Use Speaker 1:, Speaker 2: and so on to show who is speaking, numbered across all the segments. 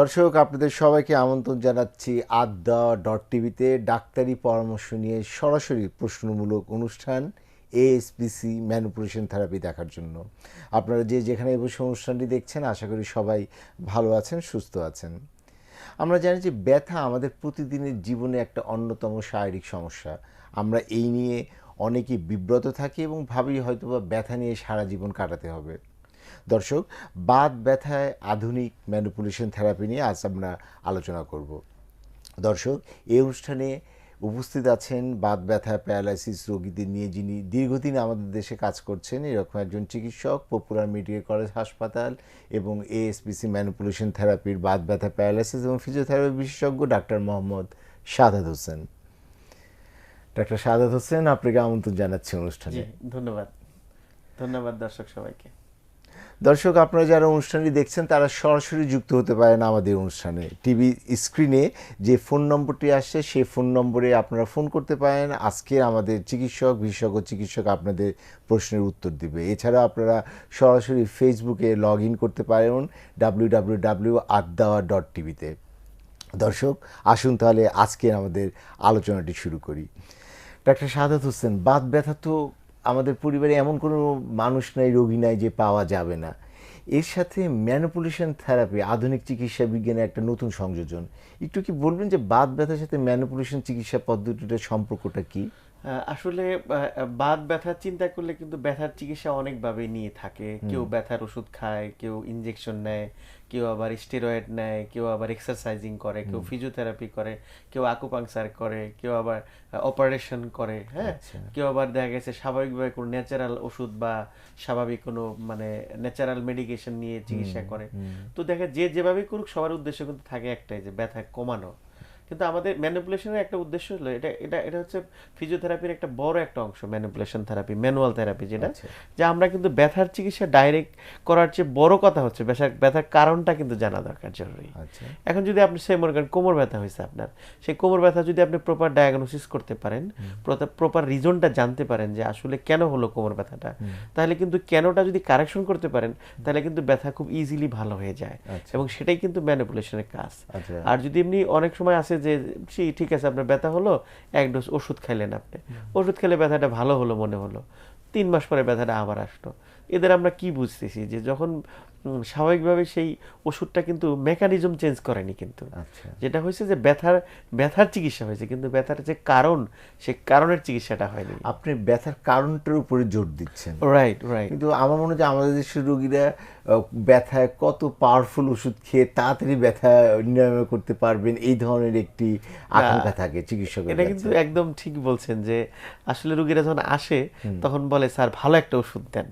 Speaker 1: দর্শক, আপনাদের সবাইকে আমন্ত্রণ জানাচ্ছি আড্ডা ডট টিভিতে ডাক্তারি পরামর্শ নিয়ে সরাসরি প্রশ্নমূলক অনুষ্ঠান এএসপিসি ম্যানুপুলেশন থেরাপি দেখার জন্য। আপনারা যে যেখানে বসে অনুষ্ঠানটি দেখছেন, আশা করি সবাই ভালো আছেন, সুস্থ আছেন। আমরা জানি যে ব্যথা আমাদের প্রতিদিনের জীবনে একটা অন্যতম শারীরিক সমস্যা। আমরা এই নিয়ে অনেকেই বিব্রত থাকি এবং ভাবি হয়তোবা ব্যথা নিয়ে সারা জীবন কাটাতে হবে। দর্শক, বাত ব্যথায় আধুনিক ম্যানুপুলেশন থেরাপি নিয়ে আজ আমরা আলোচনা করব। দর্শক এই অনুষ্ঠানে উপস্থিত আছেন বাত ব্যথা, প্যারালাইসিস রোগীদের নিয়ে যিনি দীর্ঘদিন আমাদের দেশে কাজ করছেন, এরকম একজন চিকিৎসক, পপুলার মেডিকেল কলেজ হাসপাতাল এবং এএসপিসি ম্যানুপুলেশন থেরাপির বাত ব্যথা, প্যারালাইসিস এবং ফিজিওথেরাপি বিশেষজ্ঞ ডাক্তার মোহাম্মদ সাদাত হোসেন। ডাক্তার সাদাত হোসেন, আপনাকে আমন্ত্রণ জানাচ্ছি অনুষ্ঠানে।
Speaker 2: ধন্যবাদ। ধন্যবাদ দর্শক সবাইকে।
Speaker 1: দর্শক, আপনারা যারা অনুষ্ঠানটি দেখছেন, তারা সরাসরি যুক্ত হতে পারেন আমাদের অনুষ্ঠানে। টিভি স্ক্রিনে যে ফোন নম্বরটি আসছে, সেই ফোন নম্বরে আপনারা ফোন করতে পারেন। আজকে আমাদের চিকিৎসক, বিশেষজ্ঞ চিকিৎসক আপনাদের প্রশ্নের উত্তর দিবে। এছাড়া আপনারা সরাসরি ফেসবুকে লগ ইন করতে পারেন W W W Adawa dot টিভিতে দর্শক, আসুন তাহলে আজকে আমাদের আলোচনাটি শুরু করি। ডাক্তার সাদাত হোসেন, বাত ব্যথা তো আমাদের পরিবারে এমন কোনো মানুষ নাই, রোগী নাই যে পাওয়া যাবে না। এর সাথে ম্যানুপুলেশন থেরাপি আধুনিক চিকিৎসা বিজ্ঞানের একটা নতুন সংযোজন। একটু কি বলবেন যে বাত ব্যথার সাথে ম্যানুপুলেশন চিকিৎসা পদ্ধতিটার সম্পর্কটা কি?
Speaker 2: আসলে বাত ব্যথার চিন্তা করলে কিন্তু ব্যথার চিকিৎসা অনেকভাবে নিয়ে থাকে। কেউ ব্যথার ওষুধ খায় কেউ ইনজেকশন নেয় কেউ আবার স্টেরয়েড নেয় কেউ আবার এক্সারসাইজিং করে কেউ ফিজিওথেরাপি করে কেউ আকুপাংচার করে কেউ আবার অপারেশন করে হ্যাঁ? কেউ আবার দেখা গেছে স্বাভাবিকভাবে কোনো ন্যাচারাল ওষুধ বা স্বাভাবিক কোনো মানে ন্যাচারাল মেডিকেশন নিয়ে চিকিৎসা করে। তো দেখা যে যেভাবে করুক সবার উদ্দেশ্য কিন্তু থাকে একটাই যে ব্যথা কমানো। কিন্তু আমাদের ম্যানিপুলেশনের একটা উদ্দেশ্য হলো এটা এটা এটা হচ্ছে ফিজিওথেরাপির একটা বড় একটা অংশ ম্যানিপুলেশন থেরাপি ম্যানুয়াল থেরাপি যেটা যে আমরা কিন্তু ব্যথার চিকিৎসা ডাইরেক্ট করার চেয়ে বড় কথা হচ্ছে ব্যথার ব্যথার কারণটা কিন্তু জানা দরকার জরুরি।
Speaker 1: আচ্ছা।
Speaker 2: এখন যদি আপনি সে মনে করেন কোমর ব্যথা হয়েছে আপনার সেই কোমর ব্যথা যদি আপনি প্রপার ডায়াগনোসিস করতে পারেন প্রপার রিজনটা জানতে পারেন যে আসলে কেন হলো কোমর ব্যথাটা তাহলে কিন্তু কেনটা যদি কারেকশন করতে পারেন তাহলে কিন্তু ব্যথা খুব ইজিলি ভালো হয়ে যায়। এবং সেটাই কিন্তু ম্যানিপুলেশনের কাজ।
Speaker 1: আচ্ছা।
Speaker 2: আর যদি এমনি অনেক সময় আছে যে ঠিক আছে আপনার ব্যথা হলো এক ডোজ ওষুধ খাইলেন আপনি। ওষুধ খেলে ব্যথাটা ভালো হলো মনে হলো। তিন মাস পরে ব্যথাটা আবার আসলো। এদের আমরা কি বুঝতেছি যে যখন স্বাভাবিকভাবে সেই ওষুধটা কিন্তু মেকানিজম চেঞ্জ করেনি কিন্তু।
Speaker 1: আচ্ছা।
Speaker 2: যেটা হয়েছে যে ব্যথার ব্যথার চিকিৎসা হয়েছে কিন্তু ব্যথার যে কারণ সে কারণের চিকিৎসাটা হয়নি।
Speaker 1: আপনি ব্যথার কারণটার উপরে জোর দিচ্ছেন।
Speaker 2: রাইট রাইট
Speaker 1: কিন্তু আমার মনে হয় যে আমাদের দেশের রোগীরা ব্যথায় কত পাওয়ারফুল ওষুধ খেয়ে তাড়াতাড়ি ব্যথা নিরাময় করতে পারবেন এই ধরনের একটি আকাঙ্ক্ষা থাকে চিকিৎসকের
Speaker 2: এটা কিন্তু একদম ঠিক বলছেন যে আসলে রোগীরা যখন আসে তখন বলে স্যার ভালো একটা ওষুধ দেন।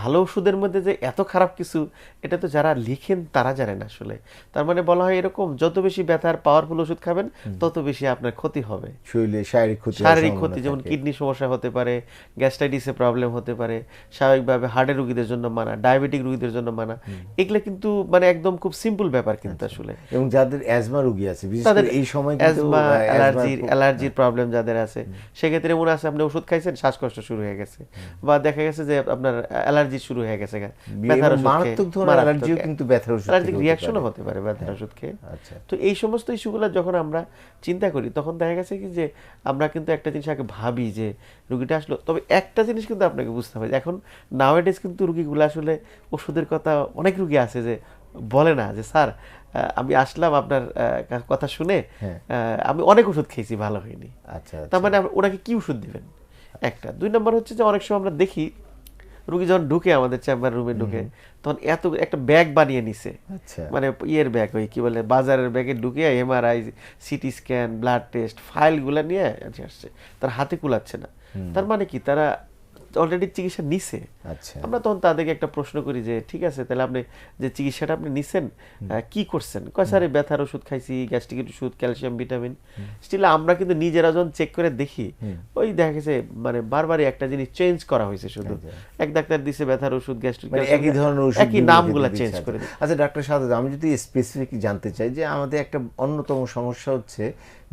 Speaker 2: ভালো ওষুধের মধ্যে যে এত খারাপ কিছু এটা তো যারা লিখেন তারা জানেন আসলে। তার মানে বলা হয় এরকম যত বেশি ব্যথার পাওয়ারফুল ওষুধ খাবেন তত বেশি আপনার ক্ষতি হবে।
Speaker 1: শরীরে শারীরিক ক্ষতি
Speaker 2: শারীরিক ক্ষতি যেমন। কিডনি সমস্যা হতে পারে গ্যাস্ট্রাইটিসে প্রবলেম হতে পারে স্বাভাবিকভাবে হার্টের রুগীদের জন্য মানা ডায়াবেটিক রুগীদের জন্য মানা। এগুলো কিন্তু মানে একদম খুব সিম্পল ব্যাপার কিন্তু আসলে।
Speaker 1: এবং যাদের অ্যাজমা রোগী আছে
Speaker 2: তাদের
Speaker 1: এই সময়
Speaker 2: অ্যাজমা অ্যালার্জির অ্যালার্জির প্রবলেম যাদের আছে সেক্ষেত্রে মনে আছে আপনি ওষুধ খাইছেন শ্বাসকষ্ট শুরু হয়ে গেছে। বা দেখা গেছে যে আপনার অ্যালার্জি শুরু হয়ে গেছে।
Speaker 1: মারাত্মক ধরনের অ্যালার্জিও কিন্তু ব্যথার ওষুধ
Speaker 2: অ্যালার্জিক রিয়াকশনও হতে পারে। ব্যথার ওষুধ খেয়ে।
Speaker 1: আচ্ছা।
Speaker 2: তো এই সমস্ত ইস্যুগুলো যখন আমরা চিন্তা করি তখন দেখা গেছে কি যে আমরা কিন্তু একটা জিনিস আগে ভাবি যে রুগীটা আসলো। তবে একটা জিনিস কিন্তু আপনাকে বুঝতে হবে এখন নাওয়েডেজ কিন্তু রুগীগুলো আসলে ওষুধের কথা অনেক রুগী আছে যে বলে না যে স্যার আমি আসলাম আপনার কথা শুনে।
Speaker 1: হ্যাঁ।
Speaker 2: আমি অনেক ওষুধ খেয়েছি ভালো হয়নি।
Speaker 1: আচ্ছা
Speaker 2: তার মানে ওনাকে কি ওষুধ দিবেন? একটা। দুই নম্বর হচ্ছে যে অনেক সময় আমরা দেখি রুগী যখন ঢুকে আমাদের চেম্বার রুমে ঢুকে তখন এত একটা ব্যাগ বানিয়ে নিছে।
Speaker 1: আচ্ছা।
Speaker 2: মানে ইয়ের ব্যাগ ওই কি বলে বাজারের ব্যাগে ঢুকে MRI CT scan blood test ফাইলগুলো নিয়ে আসছে। তার হাতে কুলাচ্ছে না। তার মানে কি? তারা অলরেডি চিকিৎসা নিছে।
Speaker 1: আচ্ছা।
Speaker 2: আমরা তখন তাদেরকে একটা প্রশ্ন করি যে ঠিক আছে তাহলে আপনি যে চিকিৎসাটা আপনি নিছেন কি করছেন? কয় স্যার ব্যথার ওষুধ খাইছি গ্যাস্ট্রিকের ওষুধ ক্যালসিয়াম ভিটামিন। স্টিল আমরা কিন্তু নিজেরা যখন চেক করে দেখি ওই দেখা গেছে মানে বারবারই একটা জিনিস চেঞ্জ করা হয়েছে শুধু। এক ডাক্তার দিছে ব্যথার ওষুধ গ্যাস্ট্রিক
Speaker 1: মানে একই ধরনের ওষুধ
Speaker 2: একই নামগুলা চেঞ্জ করে
Speaker 1: আচ্ছা ডাক্তার সাদাত আমি যদি স্পেসিফিক জানতে চাই যে আমাদের একটা অন্যতম সমস্যা হচ্ছে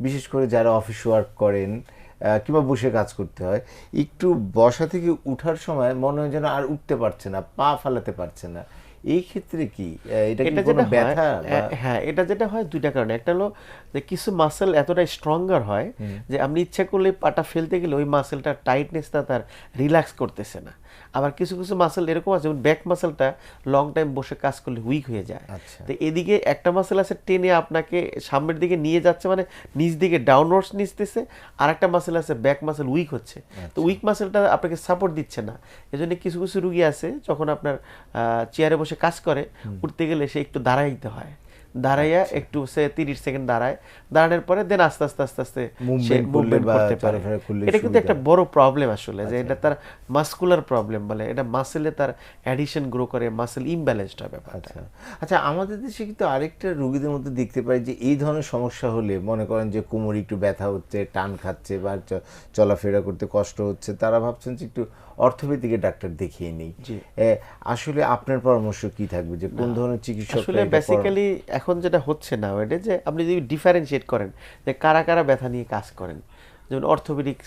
Speaker 1: বিশেষ করে যারা অফিস ওয়ার্ক করেন কিংবা বসে কাজ করতে হয় একটু বসা থেকে উঠার সময় মনে হয় যেন আর উঠতে পারছে না পা ফালাতে পারছে না। এই ক্ষেত্রে কি? এটা কি কোনো
Speaker 2: যেটা হয়
Speaker 1: ব্যথা
Speaker 2: হ্যাঁ এটা যেটা হয় দুইটা কারণে। একটা হলো যে কিছু মাসেল এতটাই স্ট্রঙ্গার হয় যে আপনি ইচ্ছা করলে পাটা ফেলতে গেলে ওই মাসেলটা টাইটনেসটা তার রিল্যাক্স করতেছে না। আবার কিছু কিছু মাসেল এরকম আছে যেমন ব্যাক মাসেলটা লং টাইম বসে কাজ করলে উইক হয়ে যায়।
Speaker 1: আচ্ছা।
Speaker 2: তো এদিকে একটা মাসেল আছে টেনে আপনাকে সামনের দিকে নিয়ে যাচ্ছে মানে নিচ দিকে ডাউনওয়ার্ডস নিচতেছে আর একটা মাসেল আছে ব্যাক মাসেল উইক হচ্ছে। তো উইক মাসেলটা আপনাকে সাপোর্ট দিচ্ছে না। এজন্য কিছু কিছু রুগী আছে যখন আপনার চেয়ারে বসে কাজ করে উঠতে গেলে সে একটু দাঁড়াইতে হয়। দাঁড়াইয়া
Speaker 1: আচ্ছা।
Speaker 2: একটু সে তিরিশ সেকেন্ড দাঁড়ায়। দাঁড়ানোর পরে দেন আস্তে আস্তে আস্তে আস্তে মুভমেন্ট করতে পারে। এটা কিন্তু একটা বড় প্রবলেম আসলে যে
Speaker 1: আচ্ছা।
Speaker 2: এটা তার মাসকুলার প্রবলেম বলে। এটা মাসেলে তার অ্যাডিশন গ্রো করে মাসেল ইমব্যালেন্সড ব্যাপারটা।
Speaker 1: আচ্ছা। আচ্ছা আমাদের দেশে কিন্তু আরেকটা রোগীদের মধ্যে দেখতে পাই যে এই ধরনের সমস্যা হলে মনে করেন যে কোমরে একটু ব্যথা হচ্ছে টান খাচ্ছে বা চলাফেরা করতে কষ্ট হচ্ছে তারা ভাবছেন যে একটু অর্থোপেডিকে ডাক্তার দেখিয়ে নেই। আসলে আপনার পরামর্শ কি থাকবে যে কোন ধরনের চিকিৎসক
Speaker 2: আসলে বেসিক্যালি এখন যেটা হচ্ছে না ওয়েডে যে আপনি যদি ডিফারেন্সিয়েট করেন যে কারা কারা ব্যথা নিয়ে কাজ করেন। যেমন অর্থোপেডিক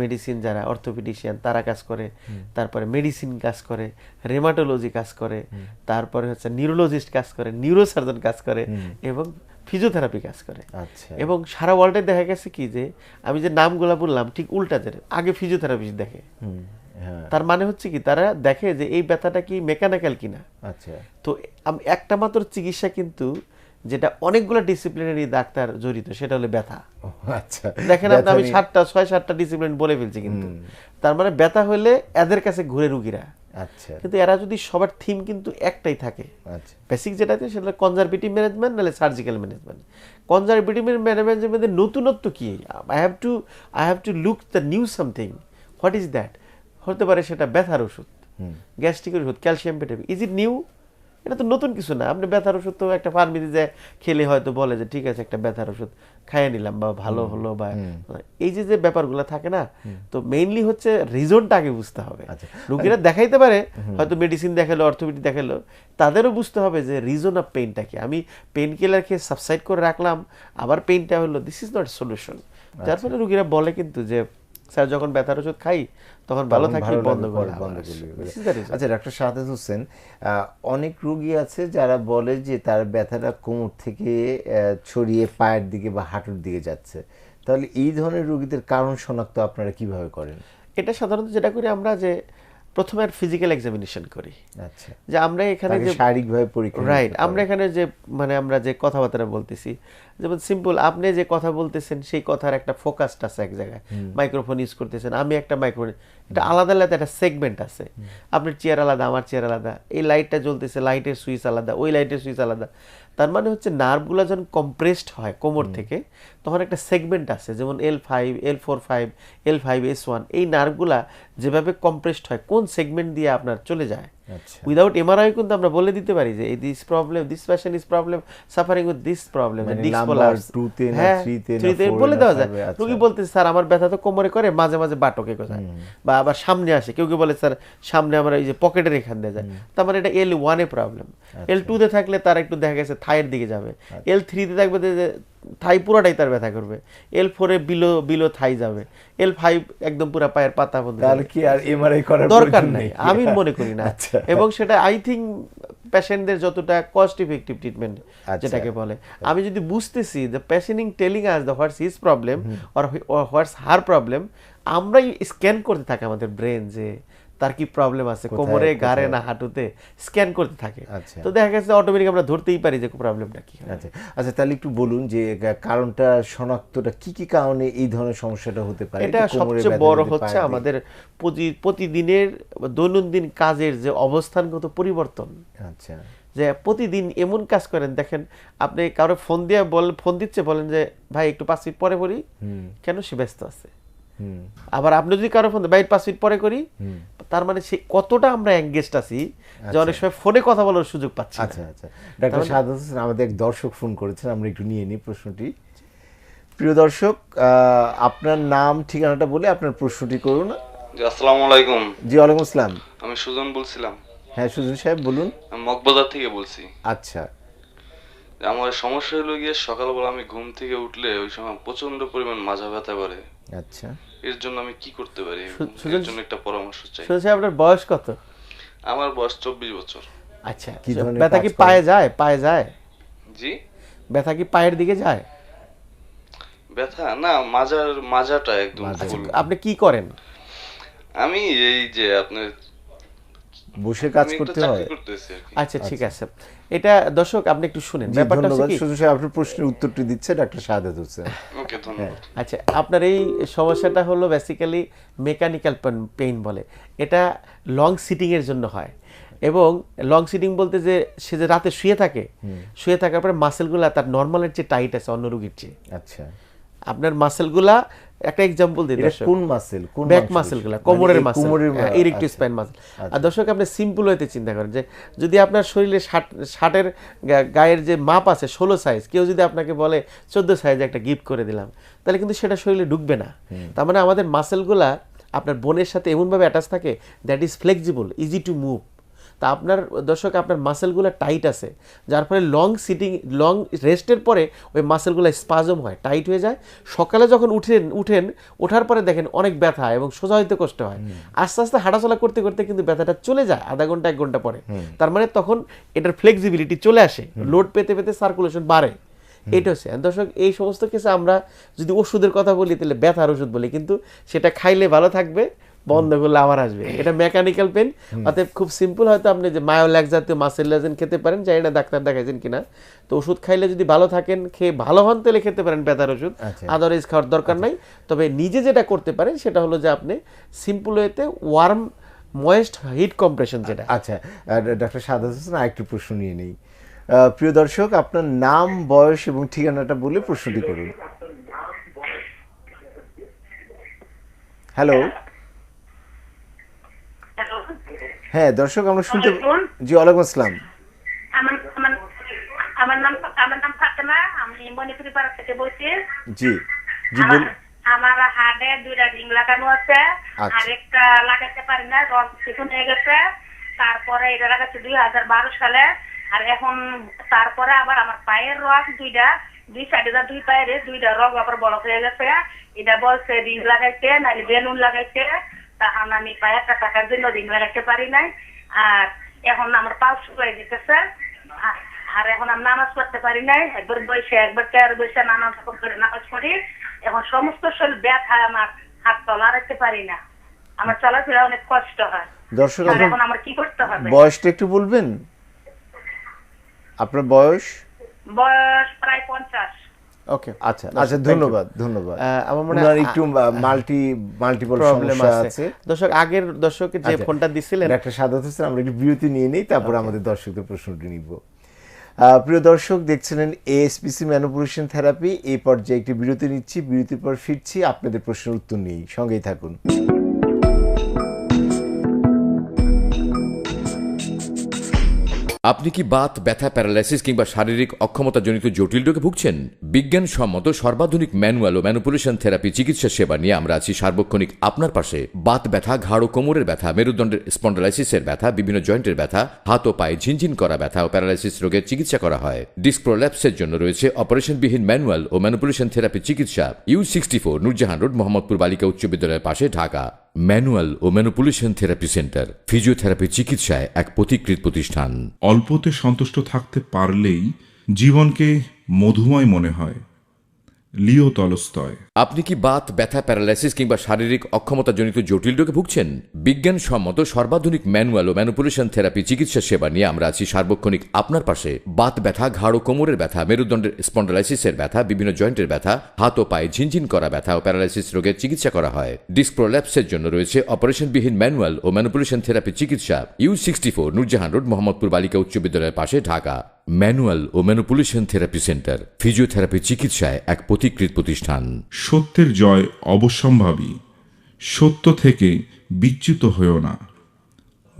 Speaker 2: মেডিসিন যারা অর্থোপেডিশিয়ান তারা কাজ করে তারপরে মেডিসিন কাজ করে রেমাটোলজি কাজ করে তারপরে হচ্ছে নিউরোলজিস্ট কাজ করে নিউরোসার্জন কাজ করে এবং ফিজিওথেরাপি কাজ করে।
Speaker 1: আচ্ছা।
Speaker 2: এবং সারা ওয়ার্ল্ডে দেখা গেছে কি যে আমি যে নামগুলা বললাম ঠিক উল্টা যে আগে ফিজিওথেরাপিস্ট দেখে। তার মানে হচ্ছে কি তারা দেখে যে এই ব্যথাটা কি মেকানিক্যাল কিনা।
Speaker 1: আচ্ছা।
Speaker 2: তো আম- একটা মাত্র চিকিৎসা কিন্তু যেটা অনেকগুলো ডিসিপ্লিনারি ডাক্তার জড়িত সেটা হলো ব্যথা।
Speaker 1: আচ্ছা।
Speaker 2: দেখেন আপনি আমি সাতটা ছয় সাতটা ডিসিপ্লিন বলে ফেলছি কিন্তু। তার মানে ব্যথা হলে এদের কাছে ঘুরে রুগীরা।
Speaker 1: আচ্ছা।
Speaker 2: কিন্তু এরা যদি সবার থিম কিন্তু একটাই থাকে।
Speaker 1: আচ্ছা।
Speaker 2: বেসিক যেটা আছে সেটা কনজারভেটিভ ম্যানেজমেন্ট নাহলে সার্জিক্যাল ম্যানেজমেন্ট কনজারভেটিভ ম্যানেজমেন্টের নতুনত্ব কি? I have to I have to look the new something what is that হতে পারে সেটা ব্যথার ওষুধ গ্যাস্ট্রিকের ওষুধ calcium vitamin is it new এটা তো নতুন কিছু না। আপনি ব্যথার ওষুধ তো একটা ফার্মেসি যায় খেলে হয়তো বলে যে ঠিক আছে একটা ব্যথার ওষুধ খাইয়ে নিলাম বা ভালো হলো বা এই যে যে ব্যাপারগুলো থাকে না তো মেইনলি হচ্ছে রিজনটা আগে বুঝতে হবে।
Speaker 1: আচ্ছা।
Speaker 2: রুগীরা দেখাইতে পারে হয়তো মেডিসিন দেখাল অর্থোপেডিক দেখাল তাদেরও বুঝতে হবে যে রিজন অফ পেইনটা কি। আমি পেইন কিলার খেয়ে সাবসাইড করে রাখলাম আবার পেইনটা হলো দিস ইজ নট সলিউশন যার ফলে রুগীরা বলে কিন্তু যে স্যার যখন ব্যথার ওষুধ খাই তখন ভালো থাকি বন্ধ করে.
Speaker 1: আচ্ছা ডাক্তার শাহাদাত হোসেন অনেক রুগী আছে যারা বলে যে তার ব্যথাটা কোমর থেকে ছড়িয়ে পায়ের দিকে বা হাঁটুর দিকে যাচ্ছে। তাহলে এই ধরনের রুগীদের কারণ শনাক্ত আপনারা কীভাবে করেন?
Speaker 2: এটা সাধারণত যেটা করি আমরা যে প্রথমে ফিজিক্যাল এক্সামিনেশন করি।
Speaker 1: আচ্ছা।
Speaker 2: যে আমরা এখানে যে
Speaker 1: শারীরিকভাবে পরীক্ষা
Speaker 2: রাইট আমরা এখানে যে মানে আমরা যে কথাবার্তা বলতেছি যেমন সিম্পল আপনি যে কথা বলতেছেন সেই কথার একটা ফোকাসটা আছে এক জায়গায়। মাইক্রোফোন ইউজ করতেছেন আমি একটা মাইক্রোফোন এটা আলাদা আলাদা একটা সেগমেন্ট আছে। আপনার চেয়ার আলাদা আমার চেয়ার আলাদা এই লাইটটা জ্বলতেছে লাইটের সুইচ আলাদা ওই লাইটের সুইচ আলাদা। তার মানে হচ্ছে নার্ভগুলো যখন কম্প্রেসড হয় কোমর থেকে তখন একটা সেগমেন্ট আছে যেমন L five L four five L five S one এই নার্ভগুলা যেভাবে কম্প্রেসড হয় কোন সেগমেন্ট দিয়ে আপনার চলে যায় উইদাউট এমআরআই কিন্তু আমরা বলে দিতে পারি যে this problem this patient is problem suffering with this problem বলে দেওয়া যায়।
Speaker 1: এ, আচ্ছা।
Speaker 2: রোগী বলতেছে স্যার আমার ব্যথা তো কোমরে করে মাঝে মাঝে বাটকে কোথায়? বা আবার সামনে আসে কেউ কেউ বলে স্যার সামনে আমার এই যে পকেটের এখান দিয়ে যায়। তার মানে এটা এল ওয়ানে প্রবলেম
Speaker 1: আচ্ছা।
Speaker 2: এল টুতে থাকলে তার একটু দেখা গেছে থাইয়ের দিকে যাবে। এল থ্রিতে থাকবে থাই পুরোটাই তার ব্যথা করবে। এল ফোরে বিলো বিলো থাই যাবে। এল ফাইভ একদম পুরো পায়ের পাতা বন্ধ
Speaker 1: তাহলে কি আর এমআরআই করার
Speaker 2: দরকার নাই। আমি মনে করি না।
Speaker 1: আচ্ছা।
Speaker 2: এবং সেটা আই থিঙ্ক পেশেন্টদের যতটা কস্ট ইফেক্টিভ ট্রিটমেন্ট। যেটাকে বলে। আমি যদি বুঝতেছি the patient in telling us the what's his problem or what's her problem আমরাই স্ক্যান করতে থাকি আমাদের ব্রেন যে তার কি প্রবলেম আছে? কোমরে গাড়ে না হাঁটুতে? স্ক্যান করতে থাকে।
Speaker 1: আচ্ছা।
Speaker 2: তো দেখা গেছে অটোমেটিক আমরা ধরতেই পারি যে প্রবলেমটা কি।
Speaker 1: আচ্ছা। আচ্ছা তাহলে একটু বলুন যে কারণটা শনাক্তটা কি কি কারণে এই ধরনের সমস্যাটা হতে পারে?
Speaker 2: এটা সবচেয়ে বড় হচ্ছে আমাদের প্রতিদিনের দৈনন্দিন কাজের যে অবস্থানগত পরিবর্তন।
Speaker 1: আচ্ছা।
Speaker 2: যে প্রতিদিন এমন কাজ করেন দেখেন আপনি কারও ফোন দিয়ে বল ফোন দিচ্ছে বলেন যে ভাই একটু পাঁচ মিনিট পরে
Speaker 1: হুম।
Speaker 2: কেন সে ব্যস্ত আছে? আবার আপনি যদি কারও ফোন ভাই পাঁচ মিনিট পরে করি তার মানে সে কতটা আমরা এঙ্গেজড আছি যে অনেক সময় ফোনে কথা বলার সুযোগ পাচ্ছি
Speaker 1: আচ্ছা আচ্ছা। ডাক্তার সাদাত হোসেন আমাদের এক দর্শক ফোন করেছেন আমরা একটু নিয়ে নিই প্রশ্নটি। প্রিয় দর্শক আপনার নাম ঠিকানাটা বলে আপনার প্রশ্নটি করুন।
Speaker 3: জি আসসালামু আলাইকুম।
Speaker 1: জি ওয়ালাইকুম আসসালাম।
Speaker 3: আমি সুজন বলছিলাম।
Speaker 1: হ্যাঁ সুজন সাহেব বলুন।
Speaker 3: আমি মগবাজার থেকে বলছি।
Speaker 1: আচ্ছা।
Speaker 3: আমার সমস্যা হলো গিয়ে সকালবেলা আমি ঘুম থেকে উঠলে ওই সময় প্রচণ্ড পরিমাণ মাজা ব্যথা করে।
Speaker 1: আচ্ছা।
Speaker 3: এর জন্য আমি কি করতে পারি? এর জন্য একটা পরামর্শ চাই।
Speaker 2: শুনেছি আপনার বয়স কত?
Speaker 3: আমার বয়স চব্বিশ বছর।
Speaker 2: আচ্ছা
Speaker 1: কি ধরনের
Speaker 2: ব্যথা কি পায়ে যায়? পায়ে যায়?
Speaker 3: জি?
Speaker 2: ব্যথা কি পায়ের দিকে যায়?
Speaker 3: ব্যথা? না মাজার মাজাটা একদম
Speaker 2: আপনি কি করেন?
Speaker 3: আমি এই যে আপনার
Speaker 1: বসে কাজ করতে হয়।
Speaker 3: কি।
Speaker 2: আচ্ছা ঠিক আছে। এটা দর্শক আপনি একটু শুনেন। ব্যাপারটা হচ্ছে কি
Speaker 1: সাহেব আপনার প্রশ্নের উত্তরটি দিচ্ছে ডাক্তার শাহাদাত হোসেন।
Speaker 3: ওকে ধন্যবাদ।
Speaker 2: আচ্ছা আপনার এই সমস্যাটা হলো বেসিক্যালি মেকানিক্যাল পেইন বলে। এটা লং সিটিং এর জন্য হয়। এবং লং সিটিং বলতে যে সে যে রাতে শুয়ে থাকে শুয়ে থাকার পরে মাসেলগুলা তার নর্মালের চেয়ে টাইট আছে অন্য রোগীর চেয়ে।
Speaker 1: আচ্ছা।
Speaker 2: আপনার মাসেলগুলা একটা এক্সাম্পল দিই দর্শক।
Speaker 1: কোন মাসেল কোন
Speaker 2: ব্যাক
Speaker 1: মাংসপেশি?
Speaker 2: মাসেলগুলা
Speaker 1: মানে
Speaker 2: কোমরের মাসেল
Speaker 1: কোমরের
Speaker 2: ইরেক্টিভ। স্পাইন মাসেল আর দর্শক আপনি সিম্পল হইতে চিন্তা করেন যে যদি আপনার শরীরে ষাট ষাটের গায়ের যে মাপ আছে ষোলো সাইজ কেউ যদি আপনাকে বলে চোদ্দ সাইজ একটা গিফট করে দিলাম তাহলে কিন্তু সেটা শরীরে ঢুকবে না। তার মানে আমাদের মাসেলগুলা আপনার বোনের সাথে এমনভাবে অ্যাটাচ থাকে that is flexible easy to move তা আপনার দর্শক আপনার মাসেলগুলো টাইট আছে। যার ফলে লং সিটিং লং রেস্টের পরে ওই মাসেলগুলো স্পাজম হয় টাইট হয়ে যায়। সকালে যখন উঠেন উঠেন ওঠার পরে দেখেন অনেক ব্যথা এবং সোজা হইতে কষ্ট হয়। আস্তে আস্তে হাঁটাচলা করতে করতে কিন্তু ব্যথাটা চলে যায় আধা ঘণ্টা এক ঘণ্টা পরে। তার মানে তখন এটার ফ্লেক্সিবিলিটি চলে আসে লোড পেতে পেতে সার্কুলেশন বাড়ে। এটা হচ্ছে। দর্শক এই সমস্ত কিছু আমরা যদি ওষুধের কথা বলি তাহলে ব্যথার ওষুধ বলি। কিন্তু সেটা খাইলে ভালো থাকবে বন্ধ করলে আবার আসবে। এটা মেকানিক্যাল পেন অতএব খুব সিম্পল হয়তো আপনি যে মায়োল্যাক জাতীয় মাসেল লাজেন খেতে পারেন জানি না ডাক্তার দেখাইছেন কিনা। তো ওষুধ খাইলে যদি ভালো থাকেন খেয়ে ভালো হন তাহলে খেতে পারেন ব্যথার ওষুধ।
Speaker 1: আচ্ছা।
Speaker 2: আদারওয়াইজ খাওয়ার দরকার নাই। তবে নিজে যেটা করতে পারেন সেটা হলো যে আপনি সিম্পল ওয়েতে ওয়ার্ম ময়েস্ট হিট কম্প্রেশন যেটা।
Speaker 1: আচ্ছা ডাক্তার শাহাদাত হোসেন আরেকটি প্রশ্ন নিয়ে নেই। প্রিয় দর্শক আপনার নাম বয়স এবং ঠিকানাটা বলে প্রশ্নটি করুন। হ্যালো হ্যাঁ দর্শক আমরা শুনতে জি ওয়ালাইকুম আসসালাম।
Speaker 4: আমার নাম আমার নাম ফাতেমা আমি মণিপুরি পাড়া থেকে বলছি।
Speaker 1: জি। জি
Speaker 4: আমার হাড়ে দুইটা রিং লাগানো আছে।
Speaker 1: আচ্ছা।
Speaker 4: আর একটা লাগাতে পারি না রং কিছু হয়ে গেছে। তারপরে এটা লাগাচ্ছে দুই হাজার বারো সালে। আর এখন তারপরে আবার আমার পায়ের রং দুইটা দুই সাইডে যা দুই পায়ের দুইটা রং আবার বড় হয়ে গেছে। এটা বলছে রিং লাগাইছে নাহলে বেলুন লাগাইছে তখন আমি একটা টাকার জন্য রিং লাগাইতে পারি নাই। আর এখন আমার শুকাই আর এখন আমি নামাজ পড়তে পারি নাই। একবার বসে একবার বসে নামাজ করে নামাজ পড়ি এখন সমস্ত শরীর ব্যথা আমার হাত তলা রাখতে পারি না। আমার চলাফেরা অনেক কষ্ট হয়।
Speaker 1: দর্শক
Speaker 4: এখন আমার কি করতে হবে?
Speaker 1: বয়সটা একটু বলবেন? আপনার বয়স?
Speaker 4: বয়স প্রায় পঞ্চাশ।
Speaker 2: ওকে
Speaker 1: আচ্ছা আচ্ছা ধন্যবাদ ধন্যবাদ।
Speaker 2: আমার মনে হয়
Speaker 1: একটু মাল্টি মাল্টিপল সমস্যা
Speaker 2: আছে। দর্শক আগের দর্শকে যে
Speaker 1: আচ্ছা,
Speaker 2: ফোনটা দিছিলেন
Speaker 1: একটা সাদাত হোসেন আমরা একটু বিরতি নিয়ে নেই তারপর আমাদের দর্শকদের প্রশ্নটি নিব। আহ, প্রিয় দর্শক দেখছিলেন এএসপিসি ম্যানুপুলেশন থেরাপি এই পর্যায়ে একটি বিরতি নিচ্ছি বিরতির পর ফিরছি আপনাদের প্রশ্নের উত্তর নিয়েই সঙ্গেই থাকুন।
Speaker 5: আপনি কি বাত, ব্যথা, প্যারালাইসিস কিংবা শারীরিক অক্ষমতাজনিত জটিল রোগে ভুগছেন? বিজ্ঞানসম্মত সর্বাধুনিক ম্যানুয়াল ও ম্যানুপুলেশন থেরাপি চিকিৎসা সেবা নিয়ে আমরা আছি সার্বক্ষণিক আপনার পাশে। বাত ব্যথা, ঘাড় ও কোমরের ব্যথা, মেরুদণ্ডের স্পন্ডালাইসিসের ব্যথা, বিভিন্ন জয়েন্টের ব্যথা, হাত ও পায়ে ঝিনঝিন করা ব্যথা ও প্যারালাইসিস রোগের চিকিৎসা করা হয়। ডিস্ক প্রোল্যাপসের জন্য রয়েছে অপারেশনবিহীন ম্যানুয়াল ও ম্যানুপুলেশন থেরাপি চিকিৎসা। U sixty four, Nurjahan road, Mohammadpur বালিকা উচ্চ বিদ্যালয়ের পাশে, ঢাকা। ম্যানুয়াল ও ম্যানুপুলেশন থেরাপি সেন্টার, ফিজিওথেরাপি চিকিৎসায় এক প্রতিকৃত প্রতিষ্ঠান।
Speaker 6: অল্পতে সন্তুষ্ট থাকতে পারলেই জীবনকে মধুময় মনে হয়। লিও তলস্তয়
Speaker 5: আপনি কি বাত, ব্যথা, প্যারালাইসিস কিংবা শারীরিক অক্ষমতাজনিত জটিল রোগে ভুগছেন? বিজ্ঞানসম্মত সর্বাধুনিক ম্যানুয়াল ও ম্যানুপুলেশন থেরাপি চিকিৎসা সেবা নিয়ে আমরা আছি সার্বক্ষণিক আপনার পাশে। বাত ব্যথা, ঘাড় ও কোমরের ব্যথা, মেরুদণ্ডের স্পন্ডালাইসিসের ব্যথা, বিভিন্ন জয়েন্টের ব্যথা, হাত ও পায়ে ঝিনঝিন করা ব্যথা ও প্যারালাইসিস রোগের চিকিৎসা করা হয়। ডিস্ক প্রোল্যাপসের জন্য রয়েছে অপারেশনবিহীন ম্যানুয়াল ও ম্যানুপুলেশন থেরাপি চিকিৎসা। U sixty four, Nurjahan road, Mohammadpur বালিকা উচ্চ বিদ্যালয়ের পাশে, ঢাকা। ম্যানুয়াল ও ম্যানুপুলেশন থেরাপি সেন্টার, ফিজিওথেরাপি চিকিৎসায় এক প্রতিকৃত প্রতিষ্ঠান।
Speaker 6: সত্যের জয় অবশ্যম্ভাবী। সত্য থেকে বিচ্যুত হয়েও না।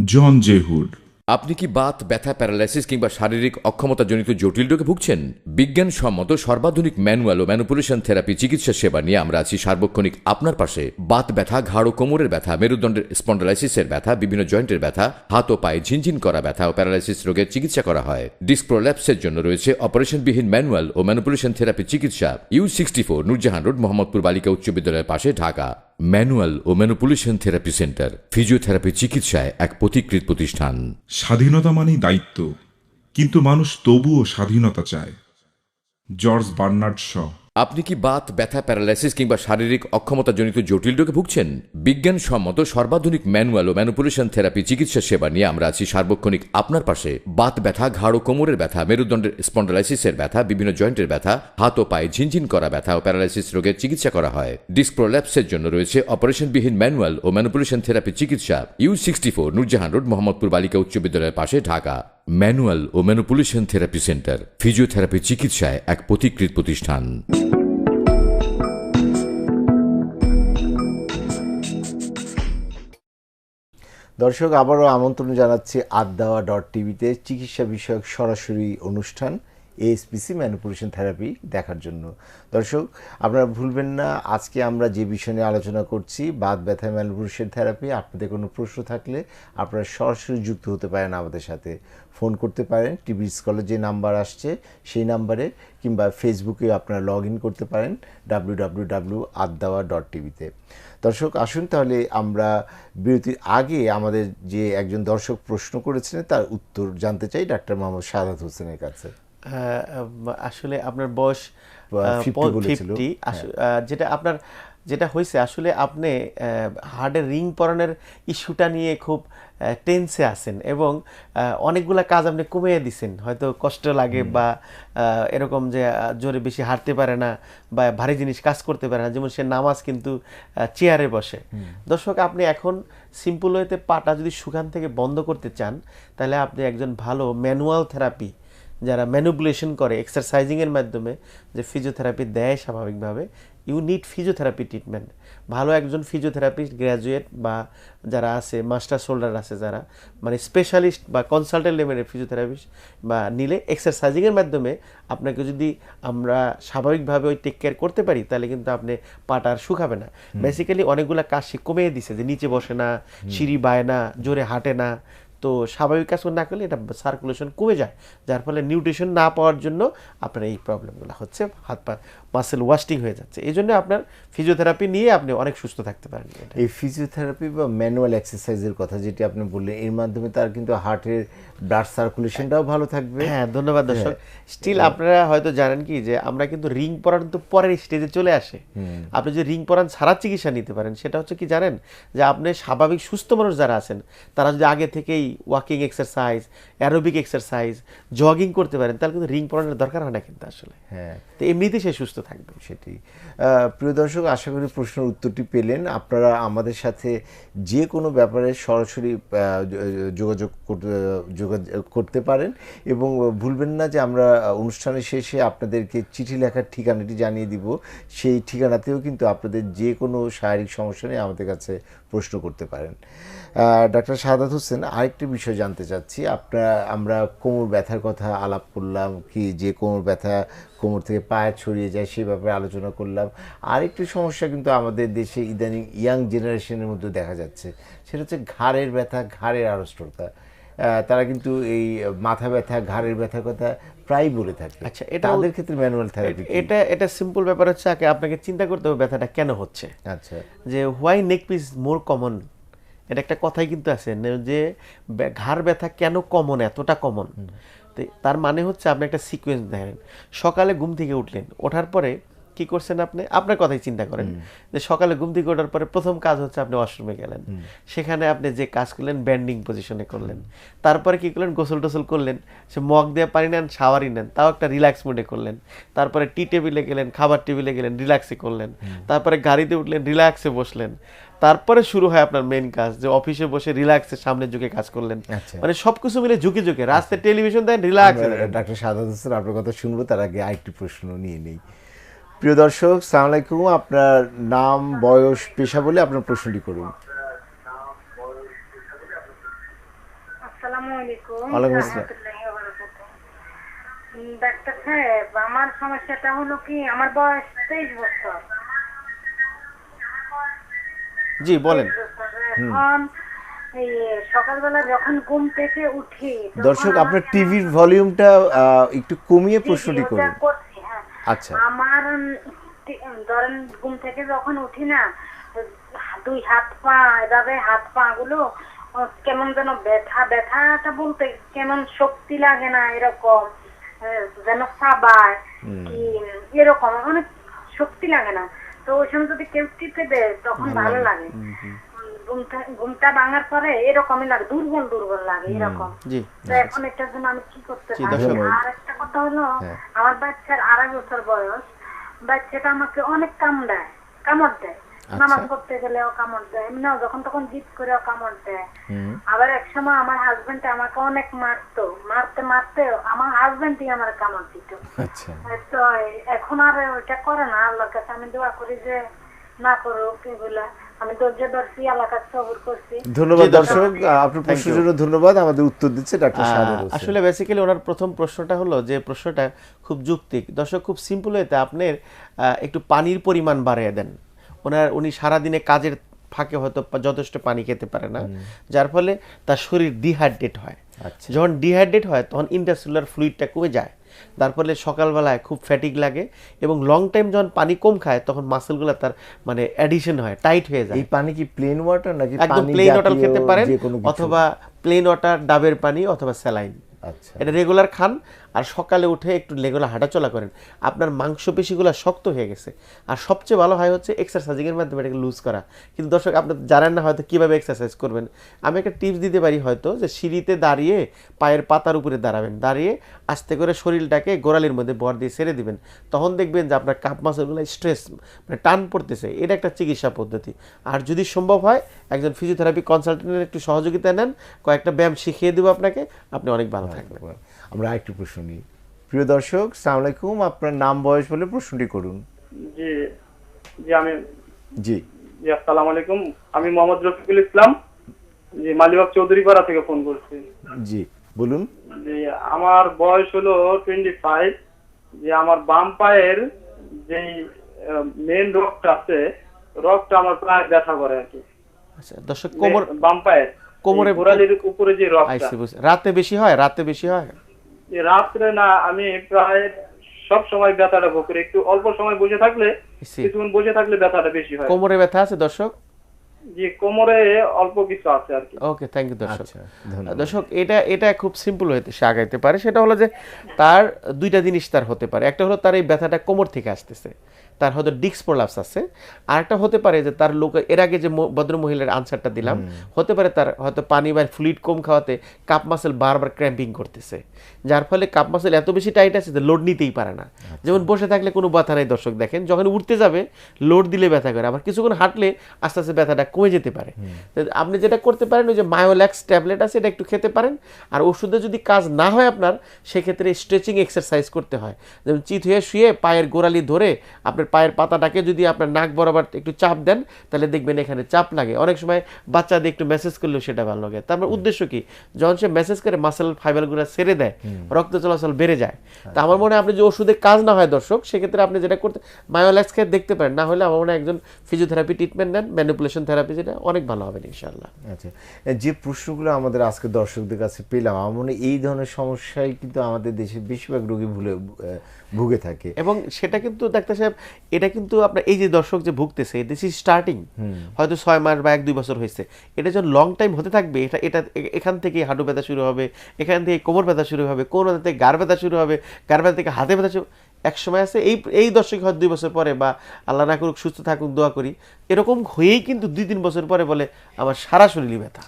Speaker 6: জন জেহুড
Speaker 5: আপনি কি বাত, ব্যথা, প্যারালাইসিস কিংবা শারীরিক অক্ষমতাজনিত জটিল রোগে ভুগছেন? বিজ্ঞানসম্মত সর্বাধুনিক ম্যানুয়াল ও ম্যানুপুলেশন থেরাপি চিকিৎসা সেবা নিয়ে আমরা আছি সার্বক্ষণিক আপনার পাশে। বাত ব্যথা, ঘাড় ও কোমরের ব্যথা, মেরুদণ্ডের স্পন্ডালাইসিসের ব্যথা, বিভিন্ন জয়েন্টের ব্যথা, হাত ও পায়ে ঝিনঝিন করা ব্যথা ও প্যারালাইসিস রোগের চিকিৎসা করা হয়। ডিস্ক প্রোল্যাপসের জন্য রয়েছে অপারেশনবিহীন ম্যানুয়াল ও ম্যানুপুলেশন থেরাপি চিকিৎসা। U sixty four, Nurjahan road, Mohammadpur বালিকা উচ্চ বিদ্যালয়ের পাশে, ঢাকা। ম্যানুয়াল ও ম্যানুপুলেশন থেরাপি সেন্টার, ফিজিওথেরাপি চিকিৎসায় এক প্রতিকৃত প্রতিষ্ঠান।
Speaker 6: স্বাধীনতা মানেই দায়িত্ব, কিন্তু মানুষ তবুও স্বাধীনতা চায়। জর্জ বার্নার্ড শ
Speaker 5: আপনি কি বাত, ব্যথা, প্যারালাইসিস কিংবা শারীরিক অক্ষমতাজনিত জটিল রোগে ভুগছেন? বিজ্ঞানসম্মত সর্বাধুনিক ম্যানুয়াল ও ম্যানুপুলেশন থেরাপি চিকিৎসা সেবা নিয়ে আমরা আছি সার্বক্ষণিক আপনার পাশে। বাত ব্যথা, ঘাড় ও কোমরের ব্যথা, মেরুদণ্ডের স্পন্ডালাইসিসের ব্যথা, বিভিন্ন জয়েন্টের ব্যথা, হাত ও পায়ে ঝিনঝিন করা ব্যথা ও প্যারালাইসিস রোগের চিকিৎসা করা হয়। ডিস্ক প্রোল্যাপসের জন্য রয়েছে অপারেশনবিহীন ম্যানুয়াল ও ম্যানুপুলেশন থেরাপি চিকিৎসা। U sixty four, Nurjahan road, Mohammadpur বালিকা উচ্চ বিদ্যালয়ের পাশে, ঢাকা। ম্যানুয়াল ও ম্যানুপুলেশন থেরাপি সেন্টার, ফিজিওথেরাপি চিকিৎসায় এক প্রতিকৃত প্রতিষ্ঠান।
Speaker 1: দর্শক, আবারও আমন্ত্রণ জানাচ্ছি দেওয়া ডট টিভিতে। চিকিৎসা বিষয়ক সরাসরি অনুষ্ঠান। এএসপিসি ম্যানিপুলেশন থেরাপি দেখার জন্য। দর্শক, আপনারা ভুলবেন না, আজকে আমরা যে বিষয় নিয়ে আলোচনা করছি, বাত ব্যথা ম্যানিপুলেশন থেরাপি আপনাদের কোনো প্রশ্ন থাকলে আপনারা সরাসরি যুক্ত হতে পারেন আমাদের সাথে। ফোন করতে পারেন, টিভি স্কলে যে নাম্বার আসছে, সেই নাম্বারে কিংবা ফেসবুকে আপনারা লগ ইন করতে পারেন W W W Adawa dot টিভিতে দর্শক, আসুন তাহলে আমরা বিরতির আগে আমাদের যে একজন দর্শক প্রশ্ন করেছিলেন, তার উত্তর জানতে চাই, ডাক্তার মোহাম্মদ সাদাত হোসেনের কাছে।
Speaker 2: আসলে আপনার বয়স
Speaker 1: বা 50 বলেছিল।
Speaker 2: ফিফটি যেটা আপনার যেটা হয়েছে আসলে আপনি হার্টের রিং পরানোর ইস্যুটা নিয়ে খুব টেন্সে আছেন এবং অনেকগুলা কাজ আপনি কমিয়ে দিছেন। হয়তো কষ্ট লাগে বা এরকম যে জোরে বেশি হাঁটতে পারে না বা ভারী জিনিস কাজ করতে পারে না। যেমন সে নামাজ কিন্তু চেয়ারে বসে। দর্শক আপনি এখন সিম্পল ওয়েতে পাটা যদি সুখান থেকে বন্ধ করতে চান তাহলে আপনি একজন ভালো ম্যানুয়াল থেরাপি যারা ম্যানুপুলেশন করে এক্সারসাইজিংয়ের মাধ্যমে যে ফিজিওথেরাপি দেয় স্বাভাবিকভাবে ইউ নিড ফিজিওথেরাপি ট্রিটমেন্ট ভালো একজন ফিজিওথেরাপিস্ট গ্র্যাজুয়েট বা যারা আছে মাস্টার শোল্ডার আছে যারা মানে স্পেশালিস্ট বা কনসালটেন্ট লেভেলের ফিজিওথেরাপিস্ট বা নিলে এক্সারসাইজিংয়ের মাধ্যমে আপনাকে যদি আমরা স্বাভাবিকভাবে ওই টেক কেয়ার করতে পারি তাহলে কিন্তু আপনি পাটা আর শুকাবে না। বেসিক্যালি অনেকগুলো কাজ সে কমিয়ে দিছে যে নিচে বসে না সিঁড়ি বায় না জোরে হাঁটে না। তো স্বাভাবিক কাজ না করলে এটা সার্কুলেশন কমে যায়। যার ফলে নিউট্রিশন না পাওয়ার জন্য আপনার এই প্রবলেমগুলো হচ্ছে হাত পা মাসেল ওয়াস্টিং হয়ে যাচ্ছে। এই জন্য আপনার ফিজিওথেরাপি নিয়ে আপনি অনেক সুস্থ থাকতে পারেন।
Speaker 1: এই ফিজিওথেরাপি বা ম্যানুয়াল এক্সারসাইজের কথা যেটি আপনি বললেন এর মাধ্যমে তার কিন্তু হার্টের ব্লাড সার্কুলেশনটাও ভালো থাকবে।
Speaker 2: হ্যাঁ ধন্যবাদ দর্শক। স্টিল আপনারা হয়তো জানেন কি যে আমরা কিন্তু রিং পরান তো পরের স্টেজে চলে আসে। আপনি যে রিং পরান ছাড়া চিকিৎসা নিতে পারেন। সেটা হচ্ছে কি জানেন যে আপনি স্বাভাবিক সুস্থ মানুষ যারা আছেন তারা যদি আগে থেকেই walking exercise aerobic exercise jogging করতে পারেন তাহলে কিন্তু রিং পরানোর দরকার হয় না কিন্তু আসলে।
Speaker 1: হ্যাঁ।
Speaker 2: তো এমনিতেই সে সুস্থ থাকবে
Speaker 1: সেটি প্রিয় দর্শক, আশা করি প্রশ্নের উত্তরটি পেলেন। আপনারা আমাদের সাথে যে কোনো ব্যাপারে সরাসরি যোগাযোগ করতে পারেন এবং ভুলবেন না যে আমরা অনুষ্ঠানের শেষে আপনাদেরকে চিঠি লেখার ঠিকানাটি জানিয়ে দিব। সেই ঠিকানাতেও কিন্তু আপনাদের যে কোনো শারীরিক সমস্যা নিয়ে আমাদের কাছে প্রশ্ন করতে পারেন। ডাক্তার সাদাত হোসেন আরেকটি বিষয় জানতে চাচ্ছি। আপনার আমরা কোমর ব্যথার কথা আলাপ করলাম কি যে কোমর ব্যথা কোমর থেকে পায়ে ছড়িয়ে যায় সেই ব্যাপারে আলোচনা করলাম। আরেকটি সমস্যা কিন্তু আমাদের দেশে ইদানিং ইয়াং জেনারেশনের মধ্যে দেখা যাচ্ছে সেটা হচ্ছে ঘাড়ের ব্যথা ঘাড়ের আড়ষ্টতা। তারা কিন্তু এই মাথা ব্যথা ঘাড়ের ব্যথার কথা প্রায় বলে থাকে।
Speaker 2: আচ্ছা, এটা
Speaker 1: তাদের ক্ষেত্রে ম্যানুয়াল থেরাপি
Speaker 2: এটা এটা সিম্পল ব্যাপার হচ্ছে আগে আপনাকে চিন্তা করতে হবে ব্যথাটা কেন হচ্ছে।
Speaker 1: আচ্ছা।
Speaker 2: যে why neck pain's more common এটা একটা কথাই কিন্তু আছে যে ঘাড় ব্যথা কেন কমন এতটা কমন? তো তার মানে হচ্ছে আপনি একটা সিকোয়েন্স দেখেন। সকালে ঘুম থেকে উঠলেন ওঠার পরে কি করছেন আপনি? আপনার কথাই চিন্তা করেন। যে সকালে ঘুম থেকে ওঠার পরে প্রথম কাজ হচ্ছে আপনি ওয়াশরুমে গেলেন। সেখানে আপনি যে কাজ করলেন ব্যান্ডিং পজিশনে করলেন। তারপরে কি করলেন? গোসল টোসল করলেন। সে মগ দিয়ে পানি নেন শাওয়ারই নেন তাও একটা রিল্যাক্স মোডে করলেন। তারপরে টি টেবিলে গেলেন খাবার টেবিলে গেলেন রিল্যাক্সে করলেন। তারপরে গাড়িতে উঠলেন রিল্যাক্সে বসলেন। তারপরে শুরু হয় আপনার মেন কাজ যে অফিসে বসে রিল্যাক্সে সামনে ঝুঁকে কাজ করলেন।
Speaker 1: আচ্ছা।
Speaker 2: মানে সবকিছু মিলে ঝুঁকে ঝুঁকে রাস্তায় টেলিভিশন দেন রিল্যাক্স
Speaker 1: ডাক্তার সাদাত হোসেন আপনার কথা শুনব তার আগে আরেকটি প্রশ্ন নিয়ে নেই। প্রিয় দর্শক সালাম আলাইকুম। আপনার নাম বয়স পেশা বলে আপনার প্রশ্নটি করুন।
Speaker 4: আসসালামু আলাইকুম।
Speaker 1: ওয়ালাইকুম আসসালাম।
Speaker 4: ডাক্তার সাহেব আমার সমস্যাটা হলো কি আমার বয়স তেইশ বছর।
Speaker 2: জি বলেন।
Speaker 4: এখন সকালবেলা যখন ঘুম থেকে উঠি
Speaker 1: দর্শক আপনার টিভির ভলিউমটা একটু কমিয়ে প্রশ্নটি করুন।
Speaker 4: হ্যাঁ।
Speaker 1: আচ্ছা।
Speaker 4: আমার ধরেন ঘুম থেকে যখন উঠি না
Speaker 7: দুই হাত পা এভাবে হাত পা গুলো কেমন যেন ব্যথা ব্যথাটা বলতে কেমন শক্তি লাগে না এরকম যেন সাবায় কি এরকম অনেক শক্তি লাগে না। তো ওই সময় যদি কেউ টিপে দেয় তখন ভালো লাগে। ঘুমটা ভাঙার পরে এরকমই লাগে দুর্বল দুর্বল লাগে এরকম। তো এখন এটার জন্য আমি কি করতে পারি? আর একটা কথা হলো
Speaker 1: হ্যাঁ।
Speaker 7: আমার বাচ্চার আড়াই বছর বয়স। বাচ্চাটা আমাকে অনেক কামড়ায় কামড় দেয়। নামাজ পড়তে গেলেও কামড় দেয়। এমনিও যখন তখন জিদ করেও কামড় দেয়। আবার এক সময় আমার হাজবেন্ড আমাকে অনেক মারতো। মারতে মারতে আমার হাজবেন্ডই আমার কামড় দিত।
Speaker 1: আচ্ছা।
Speaker 7: তো এখন আর ওইটা করে না। আল্লাহর কাছে আমি দোয়া করি যে না করুক এগুলা।
Speaker 1: ধন্যবাদ
Speaker 2: জি, দর্শক।
Speaker 1: দর্শক। আপনার প্রশ্নের জন্য ধন্যবাদ। আমাদের উত্তর দিচ্ছে ডাক্তার।
Speaker 2: আসলে বেসিক্যালি ওনার প্রথম প্রশ্নটা হলো যে প্রশ্নটা খুব যুক্তিক দর্শক খুব সিম্পল হইতে আপনার আহ, একটু পানির পরিমাণ বাড়িয়ে দেন। ওনার উনি সারাদিনে কাজের ফাঁকে হয়তো যথেষ্ট পানি খেতে পারে না। যার ফলে তার শরীর ডিহাইড্রেট হয়।
Speaker 1: আচ্ছা।
Speaker 2: যখন ডিহাইড্রেট হয় তখন ইন্টারসেলুলার ফ্লুইডটা কমে যায়। তার ফলে সকালবেলায় খুব ফ্যাটিক লাগে এবং লং টাইম যখন পানি কম খায় তখন মাসেলগুলো তার মানে অ্যাডিশন হয় টাইট হয়ে যায়।
Speaker 1: এই পানি কি প্লেন ওয়াটার নাকি
Speaker 2: একদম প্লেন ওয়াটার খেতে পারেন? অথবা প্লেন ওয়াটার ডাবের পানি অথবা স্যালাইন
Speaker 1: আচ্ছা।
Speaker 2: এটা রেগুলার খান আর সকালে উঠে একটু রেগুলার হাঁটাচলা করেন, আপনার মাংসপেশিগুলো শক্ত হয়ে গেছে। আর সবচেয়ে ভালো হয় হচ্ছে এক্সারসাইজিংয়ের মাধ্যমে এটাকে লুজ করা। কিন্তু দর্শক আপনার জানেন না হয়তো কীভাবে এক্সারসাইজ করবেন। আমি একটা টিপস দিতে পারি হয়তো যে সিঁড়িতে দাঁড়িয়ে পায়ের পাতার উপরে দাঁড়াবেন। দাঁড়িয়ে আস্তে করে শরীরটাকে গোড়ালির মধ্যে বর দিয়ে ছেড়ে দিবেন। তখন দেখবেন যে আপনার কাপ মাসলগুলো স্ট্রেস মানে টান পড়তেছে। এটা একটা চিকিৎসা পদ্ধতি। আর যদি সম্ভব হয়, একজন ফিজিওথেরাপি কনসালটেন্টের একটু সহযোগিতা নেন। কয়েকটা ব্যায়াম শিখিয়ে দেবো আপনাকে। আপনি অনেক ভালো থাকবেন।
Speaker 1: আমরা আরেকটি প্রশ্ন নিই। প্রিয় দর্শক সালাম আলাইকুম। আপনার নাম বয়স বলে প্রশ্নটি করুন।
Speaker 8: জি জি আমি
Speaker 1: জি।
Speaker 8: জি আসসালামু আলাইকুম। আমি মোহাম্মদ রফিকুল ইসলাম। জি মালিবাগ চৌধুরীপাড়া থেকে ফোন করছি।
Speaker 1: জি বলুন।
Speaker 8: জি আমার বয়স হলো টোয়েন্টি ফাইভ যে আমার বাম পায়ের যেই মেন রগটা আছে রগটা আমার প্রায় ব্যথা করে আর কি।
Speaker 2: আচ্ছা দর্শক কোমর
Speaker 8: বাম পায়ের।
Speaker 2: কোমরে-
Speaker 8: গোড়ালির উপরে যে রগটা।
Speaker 2: রাতে বেশি হয়? রাতে বেশি হয়?
Speaker 8: যে রাত্রে না আমি প্রায় সব সময় ব্যথাটা ভোগ করি। একটু অল্প সময় বসে থাকলে কিছুক্ষণ বসে থাকলে ব্যথাটা বেশি হয়।
Speaker 2: কোমরে ব্যথা আছে দর্শক?
Speaker 8: জি কোমরে অল্প কিছু আছে আর কি।
Speaker 2: ওকে থ্যাংক ইউ দর্শক।
Speaker 1: আচ্ছা
Speaker 2: দর্শক এটা এটা খুব সিম্পল হইতে সে আগাইতে পারে। সেটা হলো যে তার দুইটা জিনিস তার হতে পারে। একটা হলো তার এই ব্যথাটা কোমর থেকে আসতেছে। তার হয়তো ডিক্স প্রলাপস আছে। আর একটা হতে পারে যে তার লোক এর আগে যে ভদ্র মহিলার আনসারটা দিলাম হতে পারে তার হয়তো পানি বা ফ্লুইড কম খাওয়াতে কাপ মাসেল বারবার ক্র্যাম্পিং করতেছে। যার ফলে কাপ মাসেল এত বেশি টাইট আছে যে লোড নিতেই পারে না। যেমন বসে থাকলে কোনো ব্যথা নাই দর্শক দেখেন যখন উঠতে যাবে লোড দিলে ব্যথা করে আবার কিছুক্ষণ হাঁটলে আস্তে আস্তে ব্যথাটা কমে যেতে পারে। আপনি যেটা করতে পারেন ওই যে মায়োল্যাক্স ট্যাবলেট আছে এটা একটু খেতে পারেন। আর ওষুধে যদি কাজ না হয় আপনার সেক্ষেত্রে স্ট্রেচিং এক্সারসাইজ করতে হয়। যেমন চিত হয়ে শুয়ে পায়ের গোড়ালি ধরে আপনার পায়ের পাতাটাকে যদি আপনার নাক বরাবর একটু চাপ দেন তাহলে দেখবেন এখানে চাপ লাগে। অনেক সময় বাচ্চা দিয়ে একটু মেসেজ করলেও সেটা ভালো লাগে। তারপর উদ্দেশ্য কি? যখন সে মেসেজ করে মাসেল ফাইবারগুলো ছেড়ে দেয় রক্ত চলাচল বেড়ে যায়। তা আমার মনে হয় আপনি যে ওষুধে কাজ না হয় দর্শক সেক্ষেত্রে আপনি যেটা করতে মায়োল্যাক্স খেয়ে দেখতে পারেন। না হলে আমার মনে হয় একজন ফিজিওথেরাপি ট্রিটমেন্ট নেন ম্যানিপুলেশন থেরাপি যেটা অনেক ভালো হবে ইনশাল্লাহ
Speaker 1: আচ্ছা। যে প্রশ্নগুলো আমাদের আজকে দর্শকদের কাছে পেলাম আমার মনে হয় এই ধরনের সমস্যায় কিন্তু আমাদের দেশের বেশিরভাগ রোগী ভুলে ভুগে থাকে।
Speaker 2: এবং সেটা কিন্তু ডাক্তার সাহেব এটা কিন্তু আপনার এই যে দর্শক যে ভুগতেছে দিস ইজ স্টার্টিং হয়তো ছয় মাস বা এক দুই বছর হয়েছে। এটা যখন লং টাইম হতে থাকবে এটা এটা এখান থেকে হাঁটু ব্যথা শুরু হবে এখান থেকে কোমর ব্যথা শুরু হবে কোন থেকে গার ব্যথা শুরু হবে গার ব্যথা থেকে হাতে ব্যথা শুরু এক সময় আছে এই এই দর্শক হয় দুই বছর পরে বা আল্লাহ না করুক সুস্থ থাকুক দোয়া করি। এরকম হয়েই কিন্তু দুই তিন বছর পরে বলে আমার সারা শরীরই ব্যথা।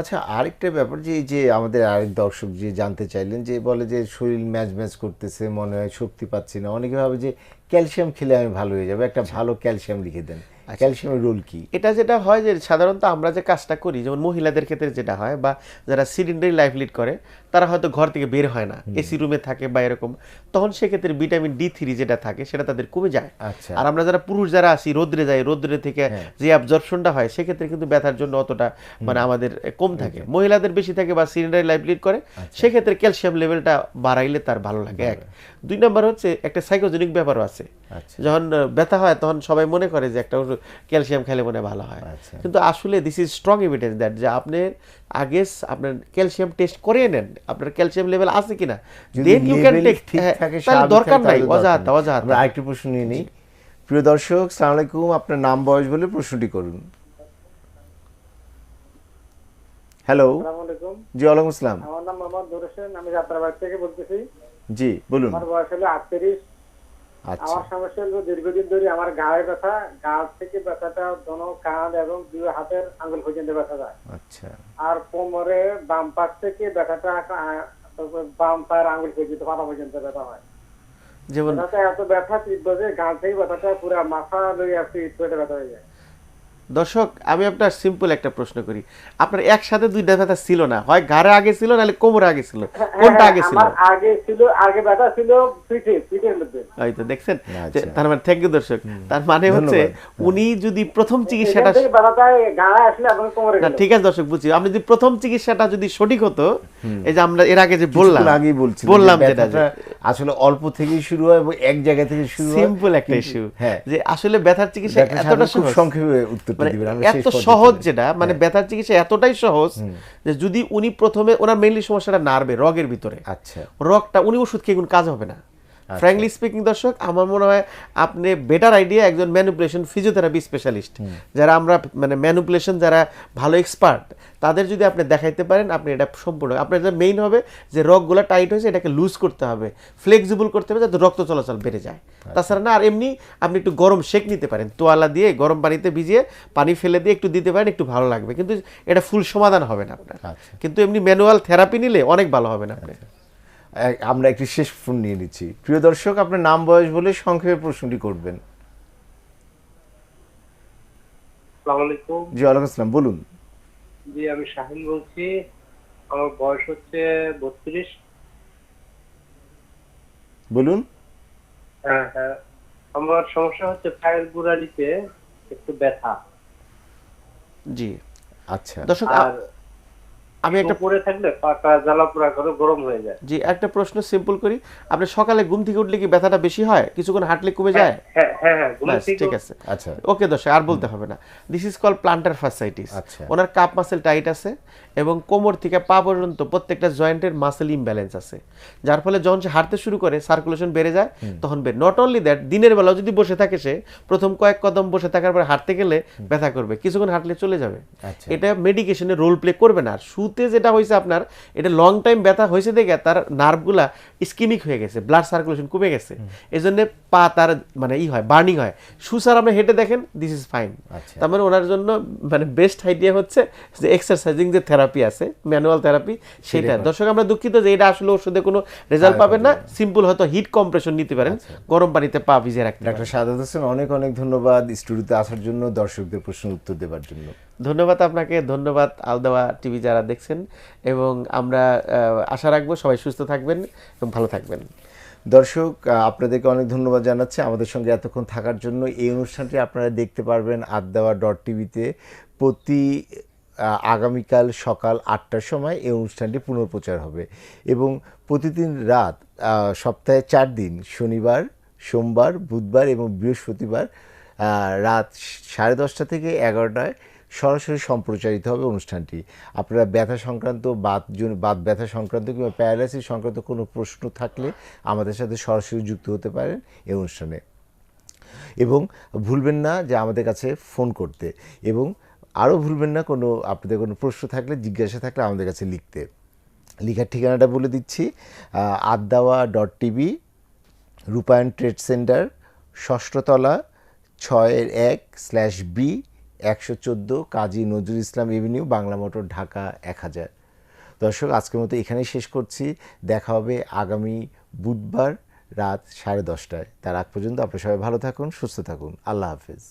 Speaker 1: আচ্ছা, আরেকটা ব্যাপার যে যে আমাদের আরেক দর্শক যে জানতে চাইলেন যে বলে যে শরীর ম্যাচ ম্যাচ করতেছে মনে হয় শক্তি পাচ্ছি না অনেকে ভাবে যে ক্যালসিয়াম খেলে আমি ভালো হয়ে যাব একটা ভালো ক্যালসিয়াম লিখে দেন। ক্যালসিয়ামের রোল কি?
Speaker 2: এটা যেটা হয় যে সাধারণত আমরা যে কাজটা করি যেমন মহিলাদের ক্ষেত্রে যেটা হয় বা যারা সিলিন্ডারি লাইফ লিড করে তারা হয়তো ঘর থেকে বের হয় না এসি রুমে থাকে বা এরকম। তখন সেক্ষেত্রে ভিটামিন ডি থ্রি যেটা থাকে সেটা তাদের কমে যায়।
Speaker 1: আচ্ছা।
Speaker 2: আর আমরা যারা পুরুষ যারা আসি রোদ্রে যাই রোদ্রে থেকে যে অ্যাবজর্পশনটা হয় সেক্ষেত্রে কিন্তু ব্যথার জন্য অতটা মানে আমাদের কম থাকে। মহিলাদের বেশি থাকে বা সিলিন্ডারি লাইফ লিড করে সেক্ষেত্রে ক্যালসিয়াম লেভেলটা বাড়াইলে তার ভালো লাগে। এক। দুই নম্বর হচ্ছে একটা সাইকোজেনিক ব্যাপারও আছে।
Speaker 1: আচ্ছা।
Speaker 2: যখন ব্যথা হয় তখন সবাই মনে করে যে একটা ওষুধ ক্যালসিয়াম খেলে মনে ভালো হয়।
Speaker 1: আচ্ছা।
Speaker 2: কিন্তু আসলে this is strong evidence that যে আপনি আগে আপনার ক্যালসিয়াম টেস্ট করিয়ে নেন আপনার ক্যালসিয়াম লেভেল আছে কিনা। দেন ইউ ক্যান টেক তাহলে দরকার নাই অজাহাতা অজাহাতা
Speaker 1: আমরা আরেকটি প্রশ্ন নিয়ে নিই। প্রিয় দর্শক সালাম আলাইকুম আপনার নাম বয়স বলে প্রশ্নটি করুন। হ্যালো জি ওয়ালাইকুম আসসালাম।
Speaker 9: আমার নাম মোহাম্মদ নুর আমি যাত্রাবাড়ি থেকে বলতেছি।
Speaker 1: জি বলুন।
Speaker 9: আমার বয়স হলো আটত্রিশ। আমার সমস্যা হলো দীর্ঘদিন ধরে আমার গায়ে ব্যথা গা থেকে ব্যথাটা দোনো কাঁধ এবং দুই হাতের আঙ্গুল পর্যন্ত ব্যথা যায়
Speaker 1: আচ্ছা।
Speaker 9: আর কোমরে বাম পাশ থেকে ব্যথাটা বাম পায়ের আঙ্গুল পর্যন্ত পাতা পর্যন্ত ব্যথা হয়।
Speaker 2: যেমন
Speaker 9: এত ব্যথা তীব্র যে গা থেকে ব্যথাটা পুরো মাথা লইয়া পেটে ব্যথা হয়ে যায়।
Speaker 2: দর্শক আমি আপনার সিম্পল একটা প্রশ্ন করি। আপনার একসাথে দুইটা ব্যথা ছিল না? হয় ঘাড়ে আগে ছিল নাহলে কোমরে আগে ছিল? কোনটা আগে ছিল?
Speaker 9: আমার আগে ছিল আগে ব্যথা ছিল পিঠে পিঠের মধ্যে।
Speaker 2: ওই তো দেখছেন?
Speaker 1: আচ্ছা।
Speaker 2: তার মানে থ্যাংক ইউ দর্শক। তার মানে হচ্ছে উনি যদি প্রথম চিকিৎসাটা না ঠিক আছে দর্শক বুঝছি। আপনি যদি প্রথম চিকিৎসাটা যদি সঠিক হতো এই যে আমরা এর আগে যে বললাম
Speaker 1: আগেই বলছিলাম
Speaker 2: বললাম যেটা
Speaker 1: আসলে অল্প থেকেই শুরু হয় এবং এক জায়গা থেকে শুরু হয়।
Speaker 2: সিম্পল একটা ইস্যু
Speaker 1: হ্যাঁ।
Speaker 2: যে আসলে ব্যথার চিকিৎসা এতটা
Speaker 1: খুব সংক্ষেপে উত্তরটা
Speaker 2: মানে
Speaker 1: দিবেন
Speaker 2: এত সহজ যেটা মানে ব্যথার চিকিৎসা এতটাই সহজ যে যদি উনি প্রথমে ওনার মেইনলি সমস্যাটা নার্ভে রগের ভিতরে।
Speaker 1: আচ্ছা।
Speaker 2: রগটা উনি ওষুধ খেয়ে কোনো কাজ হবে না। ফ্র্যাঙ্কলি স্পিকিং দর্শক আমার মনে হয় আপনি বেটার আইডিয়া একজন ম্যানুপুলেশন ফিজিওথেরাপি স্পেশালিস্ট যারা আমরা মানে ম্যানুপুলেশন যারা ভালো এক্সপার্ট তাদের যদি আপনি দেখাইতে পারেন আপনি এটা সম্পূর্ণ আপনার যে মেইন হবে যে রগগুলো টাইট হয়েছে এটাকে লুজ করতে হবে। ফ্লেক্সিবল করতে হবে যাতে রক্ত চলাচল বেড়ে যায়। তাছাড়া না আর এমনি আপনি একটু গরম শেক নিতে পারেন। তোয়ালা দিয়ে গরম পানিতে ভিজিয়ে পানি ফেলে দিয়ে একটু দিতে পারেন একটু ভালো লাগবে। কিন্তু এটা ফুল সমাধান হবে না আপনার।
Speaker 1: আচ্ছা।
Speaker 2: কিন্তু এমনি ম্যানুয়াল থেরাপি নিলে অনেক ভালো হবে না আপনি
Speaker 1: এক- আমরা একটি শেষ ফোন নিয়ে নিচ্ছি। প্রিয় দর্শক আপনার নাম বয়স বলে সংক্ষেপে প্রশ্নটি করবেন।
Speaker 10: আসসালামু
Speaker 1: জি ওয়ালাইকুম আসসালাম বলুন।
Speaker 10: জি আমি শাহিন বলছি। আমার বয়স হচ্ছে বত্রিশ।
Speaker 1: বলুন।
Speaker 10: হ্যাঁ হ্যাঁ। আমার সমস্যা হচ্ছে পায়ের গোড়ালিতে একটু ব্যথা।
Speaker 2: জি
Speaker 1: আচ্ছা।
Speaker 2: দর্শক আমি একটা
Speaker 10: পরে থাকলে পাটা জ্বালা পোড়া করে গরম হয়ে যায়।
Speaker 2: জি একটা প্রশ্ন সিম্পল করি। আপনি সকালে ঘুম থেকে উঠলে কি ব্যথাটা বেশি হয়? কিছুক্ষণ হাঁটলে কমে যায়?
Speaker 10: হ্যাঁ হ্যাঁ হ্যাঁ
Speaker 2: ঠিক আছে।
Speaker 1: আচ্ছা।
Speaker 2: ওকে দর্শক আর বলতে হবে না। This is call plantar fasciitis
Speaker 1: আচ্ছা।
Speaker 2: ওনার কাপ মাসেল টাইট আছে এবং কোমর থেকে পা পর্যন্ত প্রত্যেকটা জয়েন্টের মাসেল ইমব্যালেন্স আছে। যার ফলে যখন সে হাঁটতে শুরু করে সার্কুলেশন বেড়ে যায় তখন বের নট অনলি দ্যাট দিনের বেলাও যদি বসে থাকে সে প্রথম কয়েক কদম বসে থাকার পরে হাঁটতে গেলে ব্যথা করবে। কিছুক্ষণ হাঁটলে চলে যাবে।
Speaker 1: আচ্ছা।
Speaker 2: এটা মেডিকেশনে রোল প্লে করবে না। আর শুতে যেটা হয়েছে আপনার এটা লং টাইম ব্যথা হয়েছে দেখে তার নার্ভগুলা স্কিমিক হয়ে গেছে ব্লাড সার্কুলেশন কমে গেছে। এই জন্য পা তার মানে ই হয় বার্নিং হয়। সুসার আপনি হেঁটে দেখেন দিস ইজ ফাইন
Speaker 1: আচ্ছা।
Speaker 2: তার মানে ওনার জন্য মানে বেস্ট আইডিয়া হচ্ছে যে এক্সারসাইজিং যে থেরাপি আছে ম্যানুয়াল থেরাপি সেটা। দর্শক আমরা দুঃখিত যে এটা আসলে ওষুধে কোনো রেজাল্ট পাবেন না। সিম্পল হয়তো হিট কম্প্রেশন নিতে পারেন গরম পানিতে পা ভিজিয়ে রাখতে
Speaker 1: ডাক্তার সাদাত হোসেন অনেক অনেক ধন্যবাদ। স্টুডিওতে আসার জন্য দর্শকদের প্রশ্নের উত্তর দেওয়ার জন্য।
Speaker 2: ধন্যবাদ আপনাকে, ধন্যবাদ আলদাওয়া টিভি যারা দেখছেন এবং আমরা আশা রাখব সবাই সুস্থ থাকবেন এবং ভালো থাকবেন।
Speaker 1: দর্শক আপনাদেরকে অনেক ধন্যবাদ জানাচ্ছি আমাদের সঙ্গে এতক্ষণ থাকার জন্য। এই অনুষ্ঠানটি আপনারা দেখতে পারবেন আদদাওয়া ডট টিভিতে প্রতি আগামীকাল সকাল আটটার সময় এই অনুষ্ঠানটি পুনঃপ্রচার হবে এবং প্রতিদিন রাত সপ্তাহে চার দিন, শনিবার, সোমবার, বুধবার এবং বৃহস্পতিবার রাত সাড়ে দশটা থেকে এগারোটায় সরাসরি সম্প্রচারিত হবে অনুষ্ঠানটি। আপনারা ব্যথা সংক্রান্ত বাত বাত ব্যথা সংক্রান্ত কিংবা প্যারালাইসিস সংক্রান্ত কোনো প্রশ্ন থাকলে আমাদের সাথে সরাসরি যুক্ত হতে পারেন এই অনুষ্ঠানে। এবং ভুলবেন না যে আমাদের কাছে ফোন করতে। এবং আরও ভুলবেন না কোনো আপনাদের কোনো প্রশ্ন থাকলে, জিজ্ঞাসা থাকলে আমাদের কাছে লিখতে। লিখার ঠিকানাটা বলে দিচ্ছি Adawa dot TV, Rupayan trade centre, ষষ্ঠতলা ছয়ের এক স্ল্যাশ বি একশো চোদ্দ, কাজী নজরুল ইসলাম এভিনিউ বাংলা মোটর, ঢাকা এক হাজার। দর্শক, আজকের মতো এখানেই শেষ করছি। দেখা হবে আগামী বুধবার রাত সাড়ে দশটায়। তার আগ পর্যন্ত আপনার সবাই ভালো থাকুন, সুস্থ থাকুন। আল্লাহ হাফেজ।